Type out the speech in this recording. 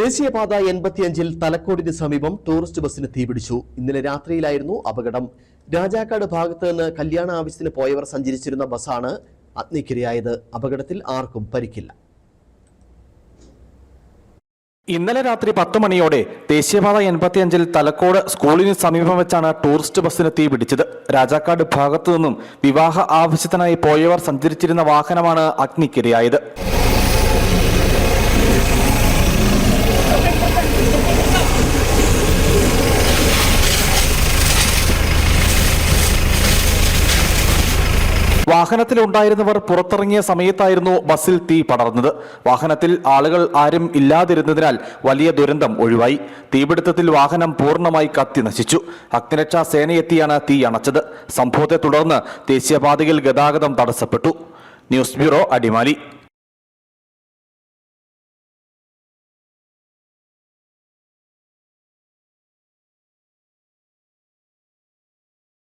ദേശീയപാത എൺപത്തിയഞ്ചിൽ തലക്കോടിന് സമീപം ടൂറിസ്റ്റ് ബസ്സിന് തീപിടിച്ചു ഇന്നലെ രാത്രിയിലായിരുന്നു അപകടം. രാജാക്കാട് ഭാഗത്ത് നിന്ന് കല്യാണ ആവശ്യത്തിന് പോയവർ സഞ്ചരിച്ചിരുന്ന ബസ്സാണ് അഗ്നിക്കിരയായത്. അപകടത്തിൽ ആർക്കും പരിക്കില്ല. ഇന്നലെ രാത്രി പത്ത് മണിയോടെ ദേശീയപാത എൺപത്തിയഞ്ചിൽ തലക്കോട് സ്കൂളിന് സമീപം വെച്ചാണ് ടൂറിസ്റ്റ് ബസ്സിന് തീ പിടിച്ചത്. രാജാക്കാട് ഭാഗത്തു നിന്നും വിവാഹ ആവശ്യത്തിനായി പോയവർ സഞ്ചരിച്ചിരുന്ന വാഹനമാണ് അഗ്നിക്കിരയായത്. വാഹനത്തിലുണ്ടായിരുന്നവർ പുറത്തിറങ്ങിയ സമയത്തായിരുന്നു ബസ്സിൽ തീ പടർന്നത്. വാഹനത്തിൽ ആളുകൾ ആരും ഇല്ലാതിരുന്നതിനാൽ വലിയ ദുരന്തം ഒഴിവായി. തീപിടുത്തത്തിൽ വാഹനം പൂർണമായി കത്തി നശിച്ചു. അഗ്നിരക്ഷാ സേനയെത്തിയാണ് തീ അണച്ചത്. സംഭവത്തെ തുടർന്ന് ദേശീയപാതയിൽ ഗതാഗതം തടസ്സപ്പെട്ടു. News bureau Adimali.